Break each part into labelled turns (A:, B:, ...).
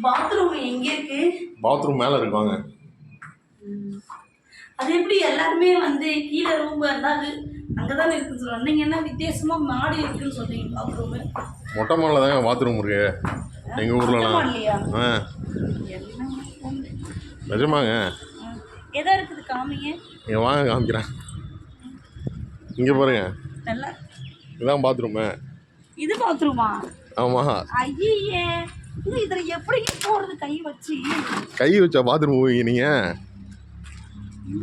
A: Bathroom எங்க இருக்கு?
B: Bathroom மேலே இருக்குவாங்க
A: அது எப்படி எல்லாருமே வந்து கீழே ரூம் இருந்தாது அங்கதானே இருக்குன்னு சொல்லுவாங்க நீங்க என்ன வித்தியாசமா மாடி இருக்குன்னு சொல்றீங்க பாத்ரூம்?
B: மொட்டை மாடில் தாங்க பாத்ரூம் இருக்கு. எங்கள் ஊர்லலாம் ஆ. நிஜமாங்க.
A: எதா இருக்குது காமிங்க?
B: இங்கே வாங்க காமிக்கிறேன். இங்கே பாருங்க.
A: நல்லா
B: இதான் பாத்ரூமு.
A: இது பாத்ரூமா?
B: ஆமாம்
A: ஐயே இதுல எப்படிங்க போறது கை வச்சு?
B: கை வச்சா பாத்ரூம் போவீங்க நீங்கள்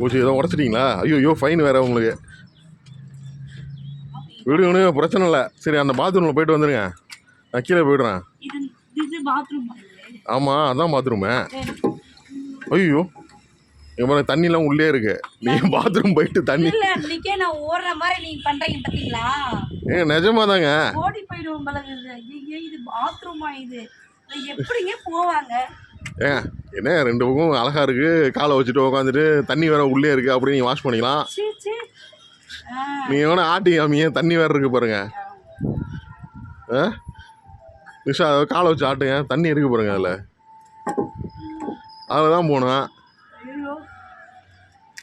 B: போச்சு ஏதோ உடச்சிட்டிங்களா? ஐயோ ஐயோ ஃபைன் வேறு உங்களுக்கு. வீடு ஒன்றும் பிரச்சனை இல்லை. சரி அந்த பாத்ரூமில் போயிட்டு வந்துடுங்க நான் கீழே போயிடுறேன். ஆமாம் அதான் பாத்ரூமு ஐயோ பாருங்க தண்ணிலாம் உள்ளே இருக்கு. நீங்கள் பாத்ரூம் போயிட்டு தண்ணி.
A: இல்ல அன்னைக்கே நான் ஓடுற மாதிரி நீங்க பண்றீங்க பாத்தீங்களா?
B: ஏங்க நிஜமா தாங்க
A: ஓடி போயிடுவோம் ஐயோ இது பாத்ரூமா இது? எப்படிங்க போவாங்க?
B: ஏங்க என்ன ரெண்டு பக்கம் அழகா இருக்கு. காலை வச்சுட்டு உட்காந்துட்டு தண்ணி வேற உள்ளே இருக்கு அப்படி நீங்கள் வாஷ் பண்ணிக்கலாம். நீங்கள் வேணா ஆட்டி காமிங்க தண்ணி வேற இருக்கு பாருங்க. ஆ. நிஷா காலை வச்சு ஆட்டுங்க தண்ணி இருக்கு பாருங்க அதில். அதில் தான்
A: ஐயோ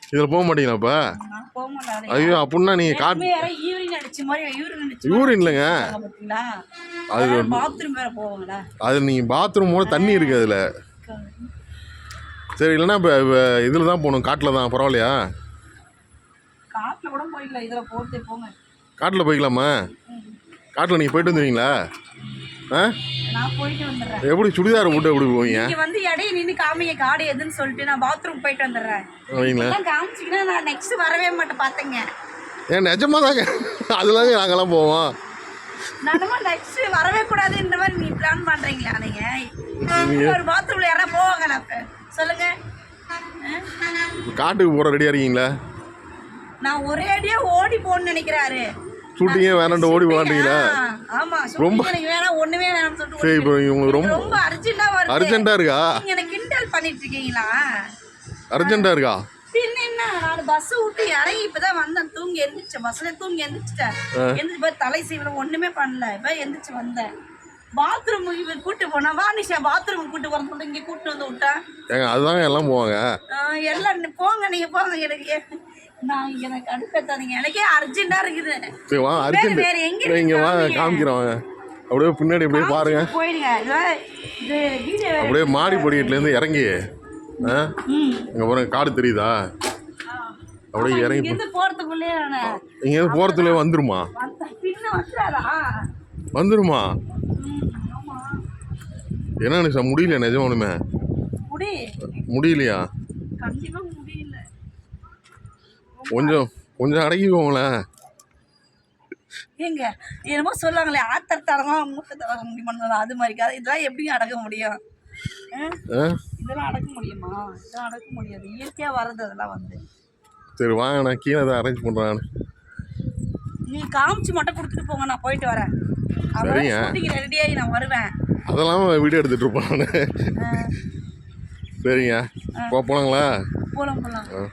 B: இதில் போக மாட்டீங்களா இப்போ ஐயோ அப்படின்னா நீங்கள் காட்
A: யூரின்
B: இல்லைங்க. அது
A: பாத்ரூம்
B: அது நீங்கள் பாத்ரூமோட தண்ணி இருக்கு அதில். சரி இல்லைன்னா இப்போ இதில் தான் போகணும். காட்டில் தான். பரவாயில்லையா?
A: காட்டில் போய்க்கலாமா?
B: காட்டில் நீங்கள் போயிட்டு வந்துடுவீங்களா ஆ?
A: நான் போயிட்டு வந்துடுறேன்.
B: எப்படி சுடிதார் போட்டு எப்படி போவீங்க?
A: இங்க வந்து இடையே நின்று காமிங்க காடு எதுன்னு சொல்லிட்டு நான் பாத்ரூம் போயிட்டு வந்துடுறேன்.
B: வைங்களேன்
A: எல்லாம் காமிச்சிங்கன்னா நான் நெக்ஸ்ட் வரவே மாட்டேன் பாத்தேங்க.
B: ஏன் நிஜமா தாங்க? அதுதாங்க நாங்கெல்லாம் போவோம்.
A: நானுமா நெக்ஸ்ட் வரவே கூடாது இந்த மாதிரி நீ பிளான் பண்றீங்களா நீங்க? ஒரு பாத்ரூம்ல யாரா போவாங்களா அப்ப? சொல்லுங்க. ஆ?
B: காட்டுக்கு போகிற ரெடியாக இருக்கீங்களா?
A: நான் ஒரே அடியா ஓடி போகணும்னு நினைக்கிறாரு.
B: ஷூட்டிங்கே வேணாண்டு ஓடி போகாண்டீங்களா
A: ரொம்ப ஒண்ணுமே வேணாம்னு சொல்லிட்டு
B: சரி இப்போ உங்களுக்கு ரொம்ப
A: ரொம்ப அர்ஜென்ட்டா வருது.
B: இருக்கா?
A: நீங்க எனக்கு கிண்டல் பண்ணிட்டு இருக்கீங்களா
B: அர்ஜென்ட்டாக இருக்கா?
A: பின்ன என்ன? நான் பஸ் விட்டு இறங்கி இப்பதான் வந்தேன். தூங்கி எந்திரிச்சேன். பஸ்ல தூங்கி எந்திரிச்சிட்டேன். எந்திரிச்சு போய் தலை சீவிரம் ஒண்ணுமே பண்ணல. இப்ப எந்திரிச்சு வந்தேன். பாத்ரூம் இவன் கூட்டு போனா வா நிஷா பாத்ரூம் கூட்டு போறேன் சொல்லிட்டு இங்க கூட்டு வந்து விட்டேன்.
B: ஏங்க அதுதாங்க எல்லாம் போவாங்க.
A: எல்லாம் போங்க நீங்க போங்க எனக்கு. நான் எனக்கு அடுப்பேத்தாதீங்க எனக்கே அர்ஜென்ட்டா இருக்குது.
B: சரி வா அர்ஜென்ட்
A: வேற எங்க
B: இங்கே
A: காமிங்க.
B: காமிக்கிறோம் வாங்க. அப்படியே பின்னாடி அப்படியே பாருங்க.
A: போயிடுங்க. இது- இது வீடியோ
B: அப்படியே மாடி படிக்கட்டுலேருந்து இறங்கி. ஆ?
A: ம்.
B: பாருங்க காடு தெரியுதா? அப்படியே இறங்கி
A: இங்கிருந்து போறதுக்குள்ளே நான்.
B: இங்கேருந்து போகிறதுலேயே வந்துருமா?
A: வந்த பின்ன வந்துடாதா?
B: வந்துருமா? என்ன நிஷா முடியல நிஜம் ஒன்றுமே
A: முடி.
B: முடியலையா?
A: கண்டிப்பா முடியல.
B: கொஞ்சம் கொஞ்சம் அடக்கிக்கோங்களேன்
A: ஏங்க என்னமோ சொல்லுவாங்களே ஆத்தரத்தடமா மூத்த தடக முடியுமா அது மாதிரி கதை. இதெல்லாம் எப்படி அடக்க முடியும்? இதெல்லாம் அடக்க முடியுமா? இதெல்லாம் அடக்க முடியாது. இயற்கையா வர்றது அதெல்லாம் வந்து.
B: சரி வாங்க நான் கீழே தான் அரேஞ்ச் பண்ணுறேன்
A: நீ காமிச்சு மட்டும் கொடுத்துட்டு போங்க நான் போயிட்டு வரேன்.
B: சரிங்க.
A: ரெடியாகி நான் வருவேன்.
B: அதெல்லாம் வீடியோ எடுத்துகிட்டு இருப்பேன். சரிங்க. போலாங்களா?
A: போலாம் போலாம்.
B: ஆ.